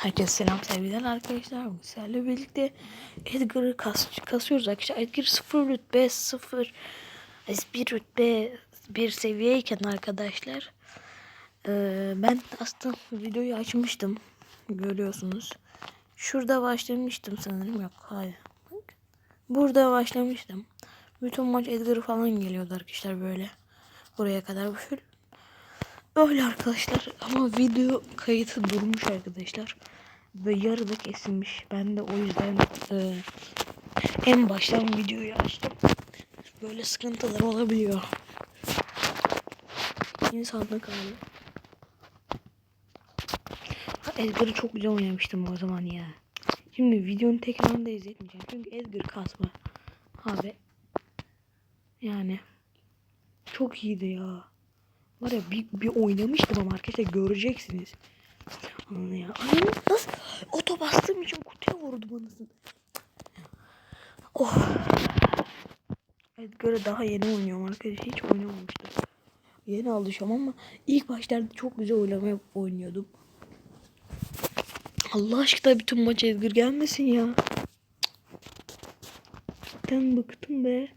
Herkese selam sevgiler arkadaşlar. Sizlerle birlikte Edgar'ı kas kasıyoruz arkadaşlar. Edgar 0 rütbe 0 1 rütbe 1 seviyeyken arkadaşlar. Ee, ben aslında videoyu açmıştım. Görüyorsunuz. Şurada başlamıştım sanırım. Yok hayır. Burada başlamıştım. Bütün maç Edgar'ı falan geliyordu arkadaşlar böyle. Buraya kadar bu full. Öyle arkadaşlar ama video kayıtı durmuş arkadaşlar. Ve yarıda kesilmiş. Ben de o yüzden e, en baştan videoyu açtım. Böyle sıkıntılar olabiliyor. İnsanlık hali. Ha, Edgar'ı çok güzel oynamıştım o zaman ya. Şimdi videonun tekrarını izletmeyeceğim. Çünkü Edgar kasma. Abi. Yani. Çok iyiydi ya. Var ya bir, bir oynamıştım ama arkadaşlar göreceksiniz. Anladın ya. Ay nasıl? Oto bastığım için kutuya vurdum anasını. Oh. Edgar'ı daha yeni oynuyorum arkadaşlar. Hiç oynamamıştım. Yeni alışıyorum ama ilk başlarda çok güzel oynamaya oynuyordum. Allah aşkına bütün maç Edgar gelmesin ya. Ben bıktım be.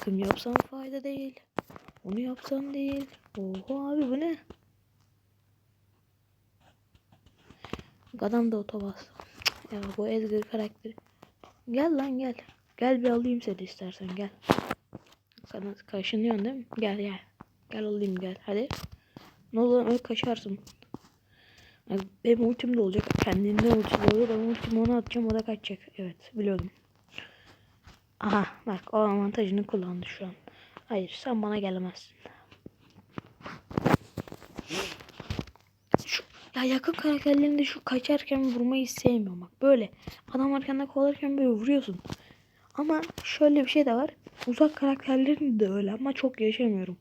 Takım yapsam fayda değil. Onu yapsam değil. Oho abi bu ne? Adam da otobas. Ya bu Edgar karakteri. Gel lan gel. Gel bir alayım seni istersen gel. Sana kaşınıyorsun değil mi? Gel gel. Gel alayım gel. Hadi. Ne olur öyle kaçarsın. Yani benim ultim de olacak. Kendinden ultim olur. Ben ultimi ona atacağım. O da kaçacak. Evet biliyordum. Aha bak o avantajını kullandı şu an. Hayır sen bana gelemezsin. Şu, ya yakın karakterlerinde şu kaçarken vurmayı sevmiyorum bak böyle. Adam arkanda kovalarken böyle vuruyorsun. Ama şöyle bir şey de var. Uzak karakterlerinde de öyle ama çok yaşamıyorum.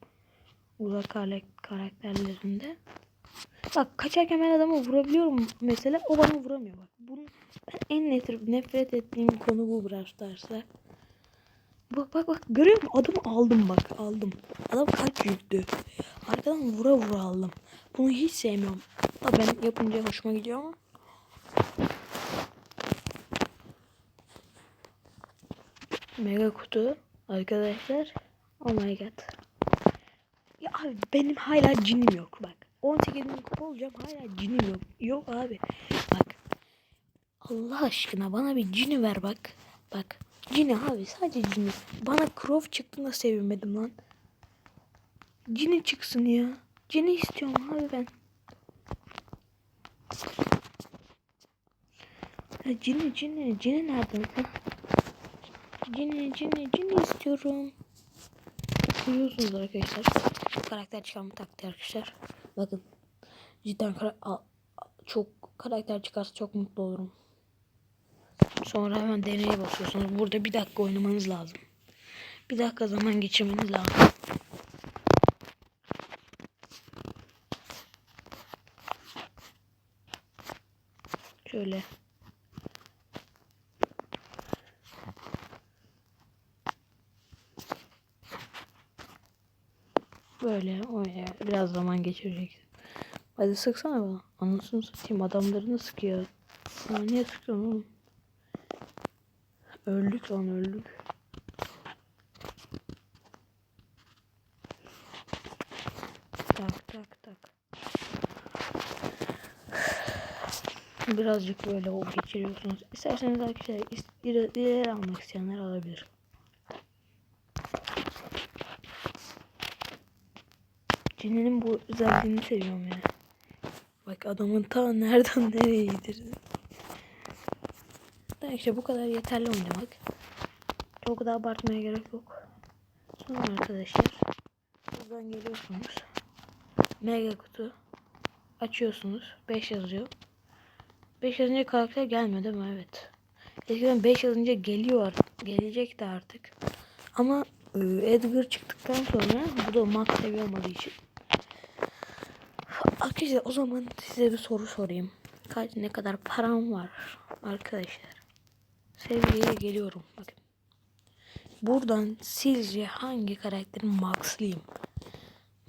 Uzak karakterlerinde. Bak kaçarken ben adamı vurabiliyorum mesela o bana vuramıyor bak. Bunun ben en nefret, ettiğim konu bu Brawl Stars'ta. Bak bak bak görüyor musun? Adamı aldım bak aldım. Adam kaç yüktü. Arkadan vura vura aldım. Bunu hiç sevmiyorum. Da ben yapınca hoşuma gidiyor ama. Mega kutu arkadaşlar. Oh my god. Ya abi benim hala cinim yok bak. 18 bin kupa olacağım hala cinim yok. Yok abi. Bak. Allah aşkına bana bir cini ver bak. Bak. Cini abi sadece Cini. Bana Crow çıktığında sevinmedim lan. Cini çıksın ya. Cini istiyorum abi ben. Ya Cini Cini Cini nereden? Ha? Cini Cini Cini istiyorum. Duyuyorsunuz arkadaşlar. Karakter çıkarma taktiği arkadaşlar. Bakın. Cidden kara çok karakter çıkarsa çok mutlu olurum. Sonra hemen deneye basıyorsunuz. Burada bir dakika oynamanız lazım. Bir dakika zaman geçirmeniz lazım. Şöyle. Böyle oynaya biraz zaman geçireceksin. Hadi sıksana bana. Anasını satayım adamlarını sıkıyor. Ya niye sıkıyorsun oğlum? Öldük lan öldük. Tak tak tak. Birazcık böyle o geçiriyorsunuz. İsterseniz arkadaşlar ileri, ileri almak isteyenler alabilir. Cininin bu özelliğini seviyorum ya. Bak adamın ta nereden nereye yedirdi. İşte bu kadar yeterli oynamak. Çok da abartmaya gerek yok. Sonra arkadaşlar buradan geliyorsunuz. Mega kutu açıyorsunuz. 5 yazıyor. 5 yazınca karakter değil mi? Evet. Eskiden 5 yazınca geliyor artık. Gelecek de artık. Ama e, Edgar çıktıktan sonra bu da max seviye için. Arkadaşlar o zaman size bir soru sorayım. Kaç ne kadar param var arkadaşlar? Seviyeye geliyorum. Bakın. Buradan sizce hangi karakterin maxlıyım?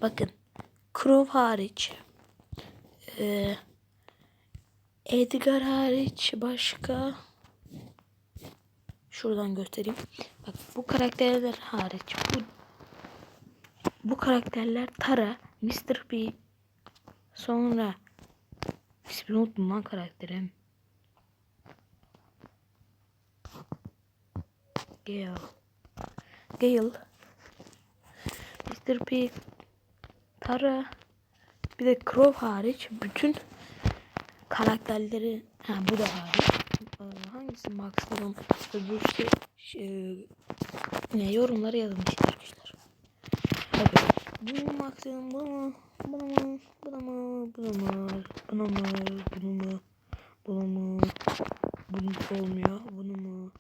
Bakın. Crow hariç. Ee, Edgar hariç başka şuradan göstereyim. Bak bu karakterler hariç bu bu karakterler Tara, Mr. P sonra ismini unuttum lan karakterim. Gale. Gale. Mr. P Tara bir de Crow hariç bütün karakterleri ha bu da hariç Ee, hangisi maksimum öbürsü şey, ne yorumlara yazın arkadaşlar. Evet. Bu maksimum bu mu? Bunu mu? Bunu mu? Bunu mu? Bunu mu? Bunu mu? Bunu mu? Bunu olmuyor. Bunu mu?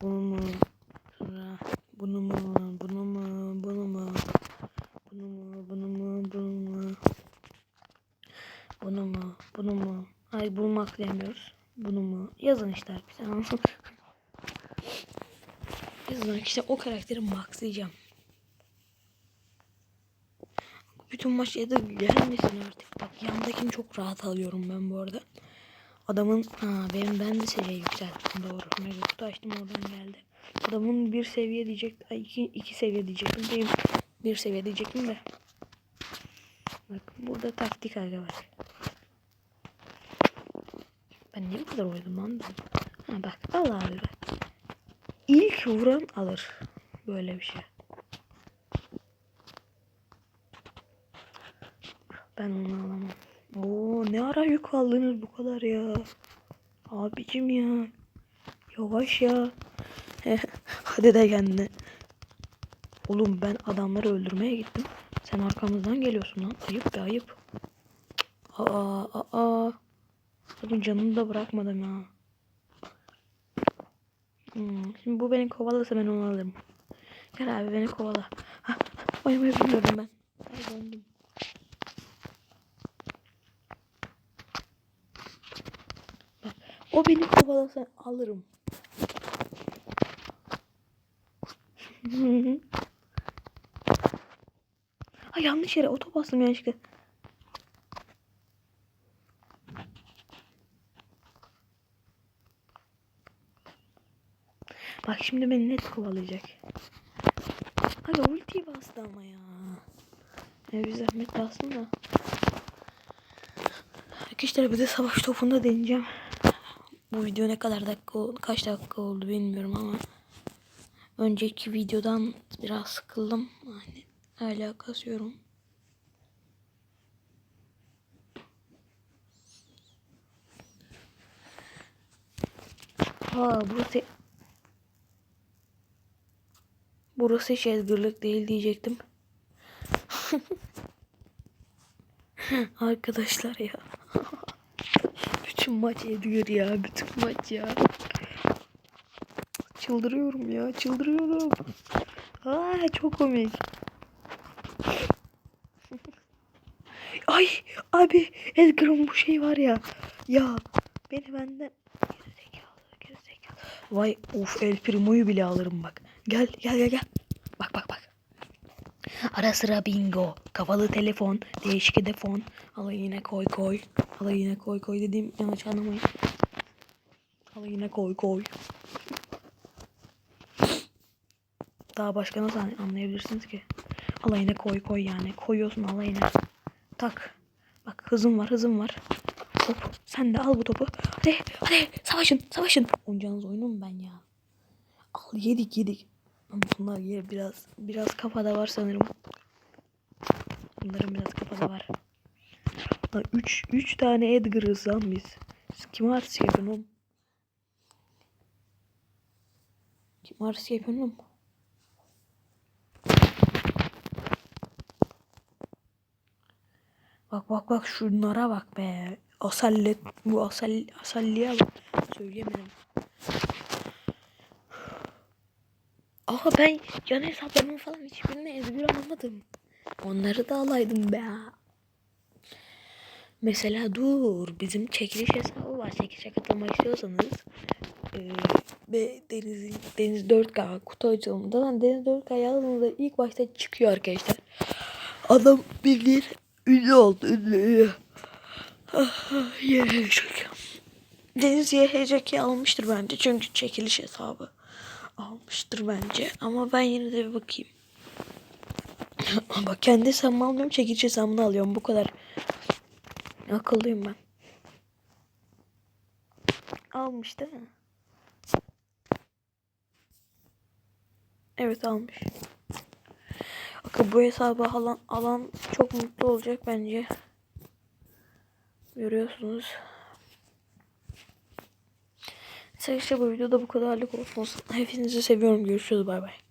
Bunu mu? Sonra bunu mu? Bunu mu? Bunu mu? Bunu mu? Bunu mu? Bunu mu? Bunu mu? Bunu mu? Hayır bulmak demiyoruz. Bunu mu? Yazın işte arkadaşlar. Yazın arkadaşlar o karakteri maxlayacağım. Bütün maç ya da gelmesin artık. Bak yandakini çok rahat alıyorum ben bu arada. Adamın ha benim ben de seviye yükselttim doğru. Mega kutu açtım oradan geldi. Adamın bir seviye diyecek, iki, iki seviye diyecektim. Benim bir seviye diyecektim de. Bak burada taktik var. Ben niye bu kadar oynadım lan? Ha bak al abi. İlk vuran alır. Böyle bir şey. Ben onu alamam. Oo ne ara yük aldınız bu kadar ya. Abicim ya. Yavaş ya. Hadi de kendine. Oğlum ben adamları öldürmeye gittim. Sen arkamızdan geliyorsun lan. Ayıp be ayıp. Aa aa. Bunun canını da bırakmadım ya. Hmm, şimdi bu beni kovalarsa ben onu alırım. Gel abi beni kovala. Ha, oynamayı bilmiyorum ben. Ay döndüm. Bak, o beni kovalasa alırım. Ay yanlış yere oto bastım yanlışlıkla. Bak şimdi beni net kovalayacak. Hadi ultiyi bastı ama ya. Ne bir zahmet bastım da. Arkadaşlar bir de savaş topunda deneyeceğim. Bu video ne kadar dakika ol- kaç dakika oldu bilmiyorum ama önceki videodan biraz sıkıldım. Yani hala kasıyorum. Ha burası Burası hiç ezgirlik değil diyecektim. Arkadaşlar ya. Bütün maç Edgar ya. Bütün maç ya. Çıldırıyorum ya. Çıldırıyorum. Aa, çok komik. Ay abi Edgar'ın bu şey var ya. Ya beni benden. Vay of El Primo'yu bile alırım bak. Gel gel gel gel. Bak bak bak. Ara sıra bingo. Kafalı telefon. Değişik telefon. Alayına koy koy. Alayına koy koy dediğim yanlış anlamayın. Alayına koy koy. Daha başka nasıl an- anlayabilirsiniz ki? Alayına koy koy yani. Koyuyorsun alayına. Tak. Bak hızım var hızım var. Hop sen de al bu topu. Hadi hadi savaşın savaşın. Oynayacağınız oyunu mu ben ya? Al yedik yedik. Bunlar yer biraz biraz kafada var sanırım. Bunların biraz kafada var. 3 3 tane Edgar'ız lan biz. Kim artist yapıyorsun oğlum? Kim artist yapıyorsun oğlum? Bak bak bak şunlara bak be. Asallet bu asal asalliye bak. Söyleyemedim. Aa ben yan hesaplarımın falan hiçbirini ezber alamadım. Onları da alaydım be. Mesela dur bizim çekiliş hesabı var. Çekilişe katılmak istiyorsanız eee ve Deniz, Deniz 4K kutu açılımında lan Deniz 4K yazdığınızda ilk başta çıkıyor arkadaşlar. Adam bildiğin ünlü oldu ünlü. YHJK. Deniz YHJK almıştır bence. Çünkü çekiliş hesabı almıştır bence. Ama ben yine de bir bakayım. Bak kendi hesabımı almıyorum. Çekiliş hesabını alıyorum. Bu kadar. Akıllıyım ben. Almış değil mi? Evet almış. Bakın bu hesabı alan, alan çok mutlu olacak bence. Görüyorsunuz. İşte bu videoda bu kadarlık olsun. Hepinizi seviyorum. Görüşürüz. Bay bay.